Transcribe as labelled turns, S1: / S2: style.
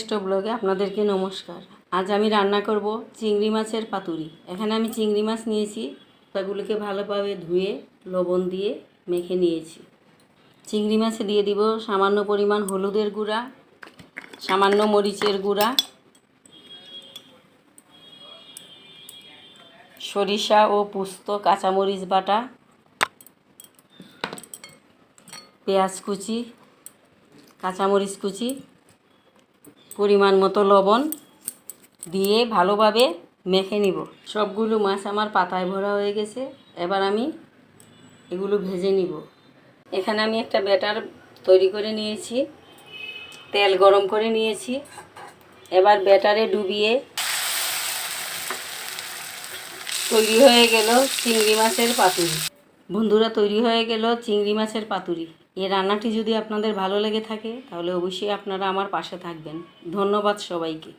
S1: শ্রেষ্ঠ ব্লগে আপনাদেরকে নমস্কার। আজ আমি রান্না করব চিংড়ি মাছের পাতুরি। এখানে আমি চিংড়ি মাছ নিয়েছি, তাগুলোকে ভালোভাবে ধুয়ে, লবণ দিয়ে মেখে নিয়েছি। চিংড়ি মাছে দিয়ে দিব সামান্য পরিমাণ হলুদের গুঁড়া, সামান্য মরিচের গুঁড়া, সরিষা ও পুস্ত, কাঁচামরিচ বাটা, পেঁয়াজ কুচি, কাঁচামরিচ কুচি পরিমাণ মতো লবণ দিয়ে ভালোভাবে মেখে নিব। সবগুলো মাছ আমার পাতায় ভরা হয়ে গেছে। এবার আমি এগুলো ভেজে নিব। এখানে আমি একটা ব্যাটার তৈরি করে নিয়েছি। তেল গরম করে নিয়েছি। এবার ব্যাটারে ডুবিয়ে তৈরি হয়ে গেল চিংড়ি মাছের পাতুরি। বন্ধুরা, তৈরি হয়ে গেল চিংড়ি মাছের পাতুরি। এই রান্নাটি যদি আপনাদের ভালো লেগে থাকে, তাহলে অবশ্যই আপনারা আমার পাশে থাকবেন। ধন্যবাদ সবাইকে।